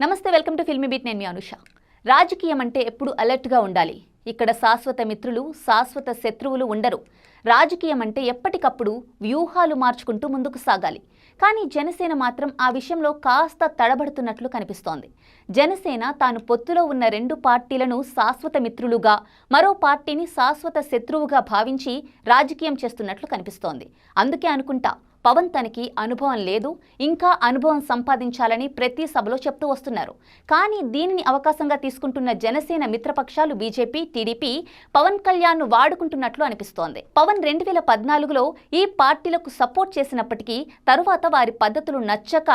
నమస్తే welcome to filmy beat. నేను మీ అనుష. రాజకీయం అంటే ఎప్పుడు అలర్ట్గా ఉండాలి. ఇక్కడ శాశ్వత మిత్రులు శాశ్వత శత్రువులు ఉండరు. రాజకీయం అంటే ఎప్పటికప్పుడు వ్యూహాలు మార్చుకుంటూ ముందుకు సాగాలి. కానీ జనసేన మాత్రం ఆ విషయంలో కాస్త తడబడుతున్నట్లు కనిపిస్తోంది. జనసేన తాను పొత్తులో ఉన్న రెండు పార్టీలను శాశ్వత మిత్రులుగా మరో పార్టీని శాశ్వత శత్రువుగా భావించి రాజకీయం చేస్తున్నట్లు కనిపిస్తోంది. అందుకే అనుకుంటా పవన్ తనకి అనుభవం లేదు ఇంకా అనుభవం సంపాదించాలని ప్రతి సభలో చెప్తూ వస్తున్నారు. కానీ దీనిని అవకాశంగా తీసుకుంటున్న జనసేన మిత్రపక్షాలు బీజేపీ టీడీపీ పవన్ కళ్యాణ్ వాడుకుంటున్నట్లు అనిపిస్తోంది. పవన్ రెండు వేల పద్నాలుగులో ఈ పార్టీలకు సపోర్ట్ చేసినప్పటికీ తరువాత వారి పద్ధతులు నచ్చక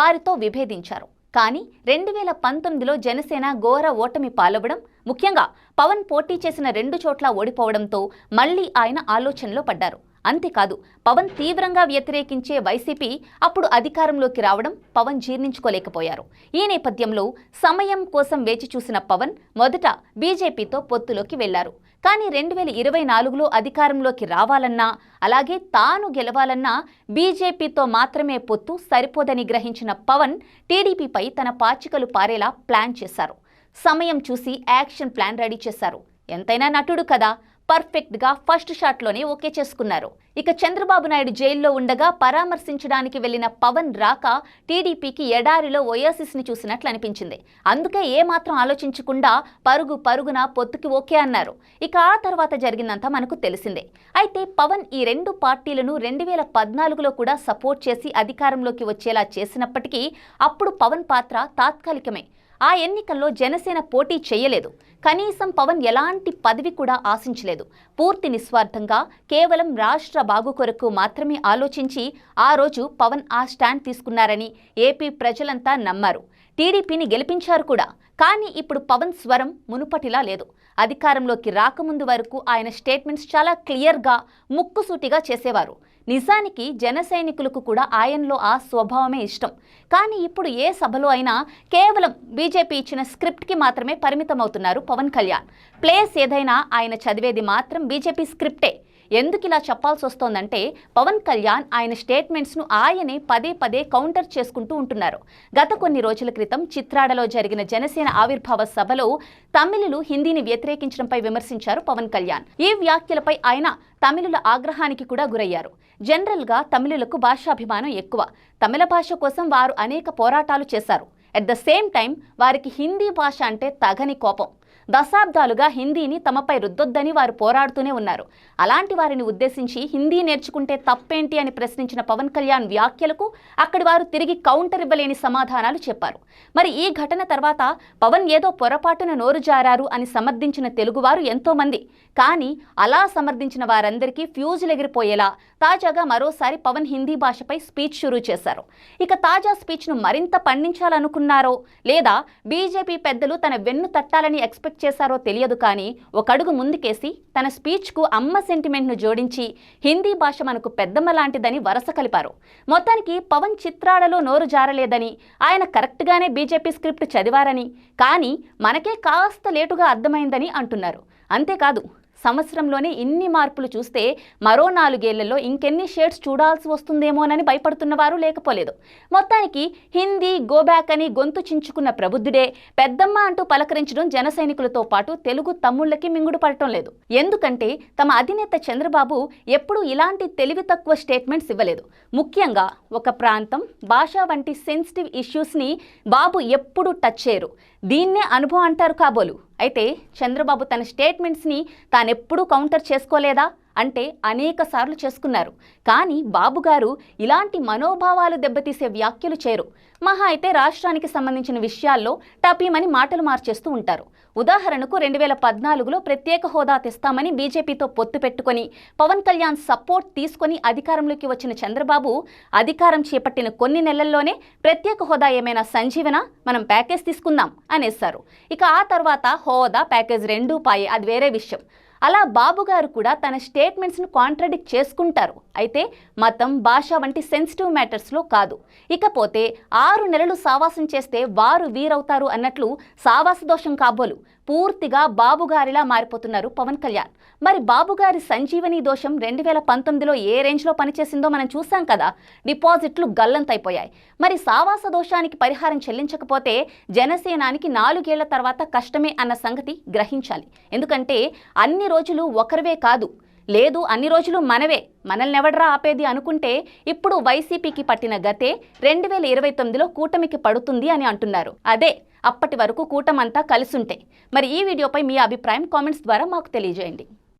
వారితో విభేదించారు. కానీ రెండు వేల పంతొమ్మిదిలో జనసేన ఘోర ఓటమి పాలవడం ముఖ్యంగా పవన్ పోటీ చేసిన రెండు చోట్ల ఓడిపోవడంతో మళ్ళీ ఆయన ఆలోచనలో పడ్డారు. అంతేకాదు పవన్ తీవ్రంగా వ్యతిరేకించే వైసీపీ అప్పుడు అధికారంలోకి రావడం పవన్ జీర్ణించుకోలేకపోయారు. ఈ నేపథ్యంలో సమయం కోసం వేచి చూసిన పవన్ మొదట బీజేపీతో పొత్తులోకి వెళ్ళారు. కానీ రెండు వేల ఇరవై నాలుగులో అధికారంలోకి రావాలన్నా అలాగే తాను గెలవాలన్నా బీజేపీతో మాత్రమే పొత్తు సరిపోదని గ్రహించిన పవన్ టీడీపీపై తన పాచికలు పారేలా ప్లాన్ చేశారు. సమయం చూసి యాక్షన్ ప్లాన్ రెడీ చేశారు. ఎంతైనా నటుడు కదా పర్ఫెక్ట్గా ఫస్ట్ షాట్లోనే ఓకే చేసుకున్నారు. ఇక చంద్రబాబు నాయుడు జైల్లో ఉండగా పరామర్శించడానికి వెళ్ళిన పవన్ రాక టీడీపీకి ఎడారిలో ఓయాసిస్ని చూసినట్లు అనిపించింది. అందుకే ఏమాత్రం ఆలోచించకుండా పరుగు పరుగున పొత్తుకి ఓకే అన్నారు. ఇక ఆ తర్వాత జరిగిందంతా మనకు తెలిసిందే. అయితే పవన్ ఈ రెండు పార్టీలను రెండు వేల పద్నాలుగులో కూడా సపోర్ట్ చేసి అధికారంలోకి వచ్చేలా చేసినప్పటికీ అప్పుడు పవన్ పాత్ర తాత్కాలికమే. ఆ ఎన్నికల్లో జనసేన పోటీ చేయలేదు. కనీసం పవన్ ఎలాంటి పదవి కూడా ఆశించలేదు. పూర్తి నిస్వార్థంగా కేవలం రాష్ట్ర బాగు కొరకు మాత్రమే ఆలోచించి ఆ రోజు పవన్ ఆ స్టాండ్ తీసుకున్నారని ఏపీ ప్రజలంతా నమ్మారు. టీడీపీని గెలిపించారు కూడా. కానీ ఇప్పుడు పవన్ స్వరం మునుపటిలా లేదు. అధికారంలోకి రాకముందు వరకు ఆయన స్టేట్మెంట్స్ చాలా క్లియర్గా ముక్కుసూటిగా చేసేవారు. నిజానికి జన సైనికులకు కూడా ఆయనలో ఆ స్వభావమే ఇష్టం. కానీ ఇప్పుడు ఏ సభలో అయినా కేవలం బీజేపీ ఇచ్చిన స్క్రిప్ట్కి మాత్రమే పరిమితమవుతున్నారు పవన్ కళ్యాణ్. ప్లేస్ ఏదైనా ఆయన చదివేది మాత్రం బీజేపీ స్క్రిప్టే. ఎందుకు ఇలా చెప్పాల్సి వస్తోందంటే పవన్ కళ్యాణ్ ఆయన స్టేట్మెంట్స్ను ఆయనే పదే పదే కౌంటర్ చేసుకుంటూ ఉంటున్నారు. గత కొన్ని రోజుల క్రితం చిత్రాడలో జరిగిన జనసేన ఆవిర్భావ సభలో తమిళులు హిందీని వ్యతిరేకించడంపై విమర్శించారు పవన్ కళ్యాణ్. ఈ వ్యాఖ్యలపై ఆయన తమిళుల ఆగ్రహానికి కూడా గురయ్యారు. జనరల్గా తమిళులకు భాషాభిమానం ఎక్కువ. తమిళ భాష కోసం వారు అనేక పోరాటాలు చేశారు. అట్ ద సేమ్ టైం వారికి హిందీ భాష అంటే తగని కోపం. దశాబ్దాలుగా హిందీని తమపై రుద్దొద్దని వారు పోరాడుతూనే ఉన్నారు. అలాంటి వారిని ఉద్దేశించి హిందీ నేర్చుకుంటే తప్పేంటి అని ప్రశ్నించిన పవన్ కళ్యాణ్ వ్యాఖ్యలకు అక్కడి వారు తిరిగి కౌంటర్ ఇవ్వలేని సమాధానాలు చెప్పారు. మరి ఈ ఘటన తర్వాత పవన్ ఏదో పొరపాటున నోరు జారారు అని సమర్థించిన తెలుగువారు ఎంతోమంది. కానీ అలా సమర్థించిన వారందరికీ ఫ్యూజులు ఎగిరిపోయేలా తాజాగా మరోసారి పవన్ హిందీ భాషపై స్పీచ్ షురూ చేశారు. ఇక తాజా స్పీచ్ను మరింత పండించాలనుకున్నారో లేదా బీజేపీ పెద్దలు తన వెన్ను తట్టాలని ఎక్స్పెక్ట్ చేశారో తెలియదు కానీ ఒక అడుగు ముందుకేసి తన స్పీచ్కు అమ్మ సెంటిమెంట్ను జోడించి హిందీ భాష మనకు పెద్దమ్మ లాంటిదని వరస కలిపారు. మొత్తానికి పవన్ చిత్రాలలో నోరు జారలేదని ఆయన కరెక్ట్గానే బీజేపీ స్క్రిప్ట్ చదివారని కానీ మనకే కాస్త లేటుగా అర్థమైందని అంటున్నారు. అంతేకాదు సంవత్సరంలోనే ఇన్ని మార్పులు చూస్తే మరో నాలుగేళ్ళలో ఇంకెన్ని షేడ్స్ చూడాల్సి వస్తుందేమోనని భయపడుతున్నవారు లేకపోలేదు. మొత్తానికి హిందీ గోబ్యాక్ అని గొంతు చించుకున్న ప్రబుద్ధుడే పెద్దమ్మ అంటూ పలకరించడం జన సైనికులతో పాటు తెలుగు తమ్ముళ్ళకి మింగుడు పడటం లేదు. ఎందుకంటే తమ అధినేత చంద్రబాబు ఎప్పుడూ ఇలాంటి తెలివి తక్కువ స్టేట్మెంట్స్ ఇవ్వలేదు. ముఖ్యంగా ఒక ప్రాంతం భాష వంటి సెన్సిటివ్ ఇష్యూస్ని బాబు ఎప్పుడూ టచ్ చేయరు. దీన్నే అనుభవం అంటారు కాబోలు. అయితే చంద్రబాబు తన స్టేట్మెంట్స్ని తానెప్పుడూ కౌంటర్ చేసుకోలేదా? అంటే అనేక సార్లు చేసుకున్నారు. కానీ బాబుగారు ఇలాంటి మనోభావాలు దెబ్బతీసే వ్యాఖ్యలు చేరు మహా అయితే రాష్ట్రానికి సంబంధించిన విషయాల్లో టపీమని మాటలు మార్చేస్తూ ఉంటారు. ఉదాహరణకు రెండు వేల పద్నాలుగులో ప్రత్యేక హోదా తెస్తామని బీజేపీతో పొత్తు పెట్టుకొని పవన్ కళ్యాణ్ సపోర్ట్ తీసుకొని అధికారంలోకి వచ్చిన చంద్రబాబు అధికారం చేపట్టిన కొన్ని నెలల్లోనే ప్రత్యేక హోదా ఏమైనా సంజీవన? మనం ప్యాకేజ్ తీసుకుందాం అనేసారు ఇక ఆ తర్వాత హోదా ప్యాకేజ్ రెండూ పాయే. అది వేరే విషయం. అలా బాబు గారు కూడా తన స్టేట్మెంట్స్ను కాంట్రడిక్ట్ చేసుకుంటారు. అయితే మతం భాష వంటి సెన్సిటివ్ మ్యాటర్స్లో కాదు. ఇకపోతే ఆరు నెలలు సావాసం చేస్తే వారు వీరవుతారు అన్నట్లు సావాస దోషం కాబోలు. పూర్తిగా బాబుగారిలా మారిపోతున్నారు పవన్ కళ్యాణ్. మరి బాబుగారి సంజీవని దోషం రెండు వేల పంతొమ్మిదిలో ఏ రేంజ్లో పనిచేసిందో మనం చూసాం కదా డిపాజిట్లు గల్లంతైపోయాయి. మరి సావాస దోషానికి పరిహారం చెల్లించకపోతే జనసేనానికి నాలుగేళ్ళ తర్వాత కష్టమే అన్న సంగతి గ్రహించాలి. ఎందుకంటే అన్ని రోజులు ఒకరివే కాదు లేదు అన్ని రోజులు మనవే. మనల్ని ఎవడరా ఆపేది అనుకుంటే ఇప్పుడు వైసీపీకి పట్టిన గతే రెండు వేల ఇరవై తొమ్మిదిలో కూటమికి పడుతుంది అని అంటున్నారు. అదే అప్పటి వరకు కూటమంతా కలిసుంటే. మరి ఈ వీడియోపై మీ అభిప్రాయం కామెంట్స్ ద్వారా మాకు తెలియజేయండి.